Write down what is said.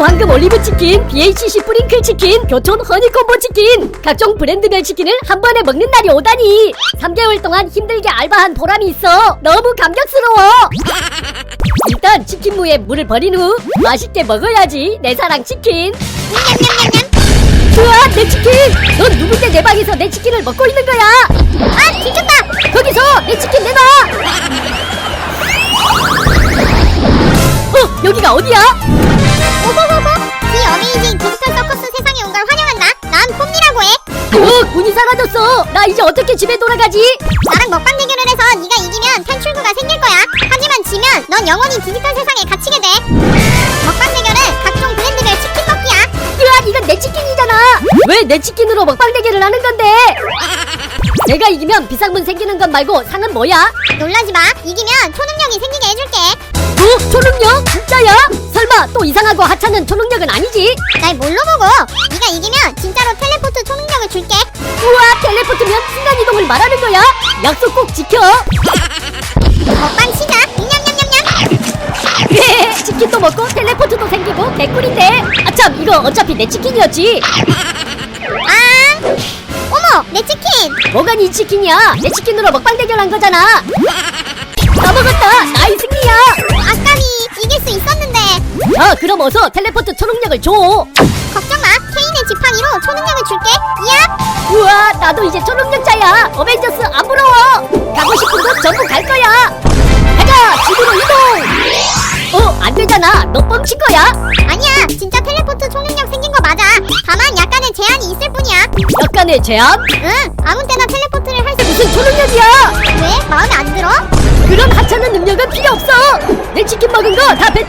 황금 올리브 치킨, BHC 프링클 치킨, 교촌 허니콤보 치킨. 각종 브랜드별 치킨을 한 번에 먹는 날이 오다니. 3개월 동안 힘들게 알바한 보람이 있어. 너무 감격스러워. 일단 치킨 무에 물을 버린 후 맛있게 먹어야지 내 사랑 치킨. 우와 내 치킨! 넌 누군데 내 방에서 내 치킨을 먹고 있는 거야? 아 뒤졌다! 거기서 내 치킨 내놔! 어 여기가 어디야 어 문이 사라졌어. 나 이제 어떻게 집에 돌아가지? 나랑 먹방 대결을 해서 네가 이기면 탈출구가 생길 거야. 하지만 지면 넌 영원히 디지털 세상에 갇히게 돼. 먹방 대결은 각종 브랜드별 치킨 먹기야. 으아 이건 내 치킨이잖아. 왜 내 치킨으로 먹방 대결을 하는 건데? 내가 이기면 비상문 생기는 것 말고 상은 뭐야? 놀라지 마. 이기면 초능력이 생기게 해줄게. 어 초능력? 진짜야? 설마 또 이상하고 하찮은 초능력은 아니지? 날 뭘로 보고? 네가 이기면 말하는 거야? 약속 꼭 지켜. 먹방 시작. 냠냠냠냠. 그래 치킨도 먹고 텔레포트도 생기고 개꿀인데. 아참 이거 어차피 내 치킨이었지. 아 어머 내 치킨. 뭐가 네 치킨이야? 내 치킨으로 먹방 대결한 거잖아. 다 먹었다. 나이 승리야. 아까비 이길 수 있었는데. 자 그럼 어서 텔레포트 초능력을 줘. 걱정 마. 케인의 지팡이로 초능력 을 줄게. 야 우와 나도 이제 초능력자야. 어벤져스 안 부러워. 가고 싶은 곳 전부 갈 거야. 가자 집으로 이동! 어 안 되잖아. 너 뻥친 거야. 아니야 진짜 텔레포트 초능력 생긴 거 맞아. 다만 약간의 제한이 있을 뿐이야. 약간의 제한? 응 아무 때나 텔레포트를 할 수 무슨 초능력이야? 왜? 마음에 안 들어? 그런 하찮은 능력은 필요 없어. 내 치킨 먹은 거 다 뱉어